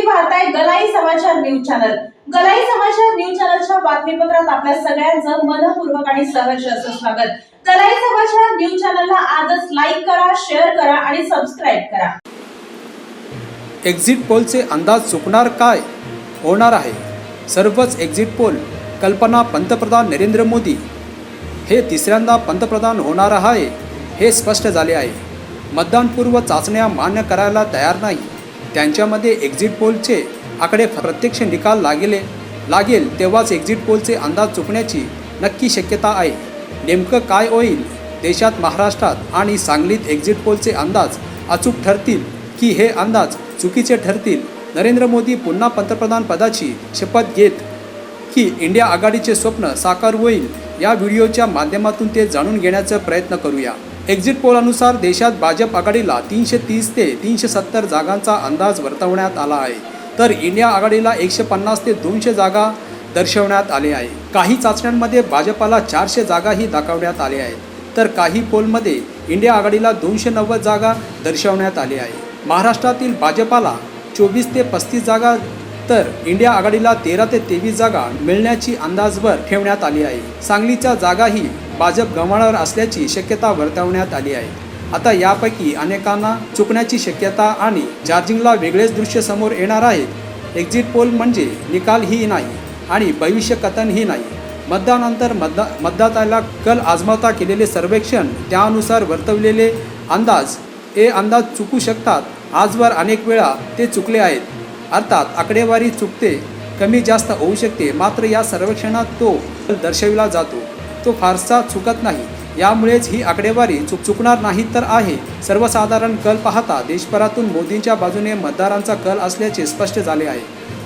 तुम्ही पाहताय गलाई समाचार न्यूज चॅनल. गलाई समाचार न्यूज चॅनलच्या बातमीपत्रात आपल्या सगळ्यांचं मनपूर्वक आणि सहर्ष असं स्वागत. गलाई समाचार न्यूज चॅनलला आजच लाईक करा शेअर करा आणि सबस्क्राईब करा. एक्झिट पोलचे अंदाज चुकणार काय? होणार आहे. सर्वच एक्झिट पोल कल्पना पंतप्रधान नरेंद्र मोदी. हे तिसऱ्यांदा पंतप्रधान होणार आहे हे स्पष्ट झाले आहे. मतदानपूर्व चाचण्या मान्य करायला तयार नाही. त्यांच्यामध्ये एक्झिट पोलचे आकडे प्रत्यक्ष निकाल लागेले लागेल तेव्हाच एक्झिट पोलचे अंदाज चुकण्याची नक्की शक्यता आहे. नेमकं काय होईल? देशात महाराष्ट्रात आणि सांगलीत एक्झिट पोलचे अंदाज अचूक ठरतील की हे अंदाज चुकीचे ठरतील? नरेंद्र मोदी पुन्हा पंतप्रधान पदाची शपथ घेत की इंडिया आघाडीचे स्वप्न साकार होईल या व्हिडिओच्या माध्यमातून ते जाणून घेण्याचा प्रयत्न करूया. एक्झिट पोलनुसार देशात भाजप आघाडीला तीनशे तीस ते तीनशे सत्तर जागांचा अंदाज वर्तवण्यात आला आहे. तर इंडिया आघाडीला एकशे पन्नास ते दोनशे जागा दर्शवण्यात आले आहे. काही चाचण्यांमध्ये भाजपाला चारशे जागाही दाखवण्यात आल्या आहेत. तर काही पोलमध्ये इंडिया आघाडीला दोनशे नव्वद जागा दर्शवण्यात आली आहे. महाराष्ट्रातील भाजपाला चोवीस ते पस्तीस जागा तर इंडिया आघाडीला तेरा ते तेवीस जागा मिळण्याची अंदाजभर ठेवण्यात आली आहे. सांगलीच्या जागाही भाजप गमावणार असल्याची शक्यता वर्तवण्यात आली आहे. आता यापैकी अनेकांना चुकण्याची शक्यता आणि चार्जिंगला वेगळेच दृश्य समोर येणार आहेत एक्झिट पोल म्हणजे निकाल ही नाही आणि भविष्यकथन ही नाही. मतदानानंतर मतदा मतदाताला कल आजमावता केलेले सर्वेक्षण त्यानुसार वर्तवलेले अंदाज हे अंदाज चुकू शकतात. आजवर अनेक वेळा ते चुकले आहेत. अर्थात आकडेवारी चुकते कमी जास्त होऊ शकते मात्र या सर्वेक्षणात तो दर्शविला जातो. तो फारसा चुकत नाही. यामुळेच ही आकडेवारी चुक चुकणार नाही तर आहे. सर्वसाधारण कल पाहता देशभरातून मोदींच्या बाजूने मतदारांचा कल असल्याचे स्पष्ट झाले आहे.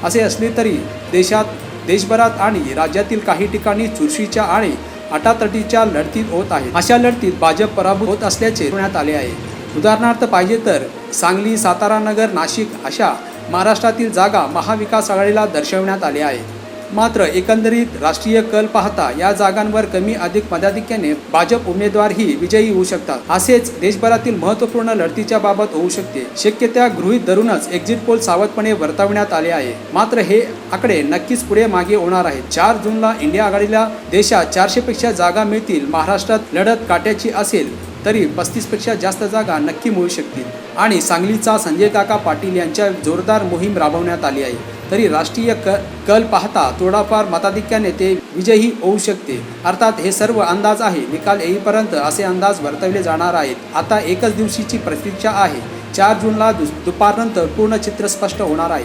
असे असले तरी देशात देशभरात आणि राज्यातील काही ठिकाणी चुरशीच्या आणि अटातटीच्या लढतीत होत आहे. अशा लढतीत भाजप पराभूत होत असल्याचे सांगण्यात आले आहे. उदाहरणार्थ पाहिजे तर सांगली सातारा नगर नाशिक अशा महाराष्ट्रातील जागा महाविकास आघाडीला दर्शवण्यात आल्या आहे मात्र एकंदरीत राष्ट्रीय कल पाहता या जागांवर कमी अधिक मताधिक्याने भाजप उमेदवारही विजयी होऊ शकतात. असेच देशभरातील महत्त्वपूर्ण लढतीच्या बाबत होऊ शकते. शक्य त्या गृहीत धरूनच एक्झिट पोल सावधपणे वर्तवण्यात आले आहे. मात्र हे आकडे नक्कीच पुढे मागे होणार आहेत. चार जूनला इंडिया आघाडीला देशात चारशे पेक्षा जागा मिळतील. महाराष्ट्रात लढत काट्याची असेल तरी पस्तीसपेक्षा जास्त जागा नक्की मिळू शकतील. आणि सांगलीचा संजय काका पाटील यांच्या जोरदार मोहीम राबवण्यात आली आहे. तरी राष्ट्रीय क कल पाहता थोडाफार मताधिक्याने ते विजयी होऊ शकते. अर्थात हे सर्व अंदाज आहे. निकाल येईपर्यंत असे अंदाज वर्तवले जाणार आहेत. आता एकच दिवशीची प्रतीक्षा आहे. चार जूनला दु दुपारनंतर पूर्ण चित्र स्पष्ट होणार आहे.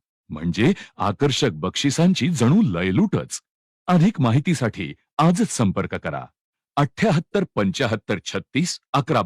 म्हणजे आकर्षक बक्षिसांची जणू लयलूटच. अधिक माहितीसाठी आजच संपर्क करा. अठ्याहत्तर पंचाहत्तर छत्तीस अकरा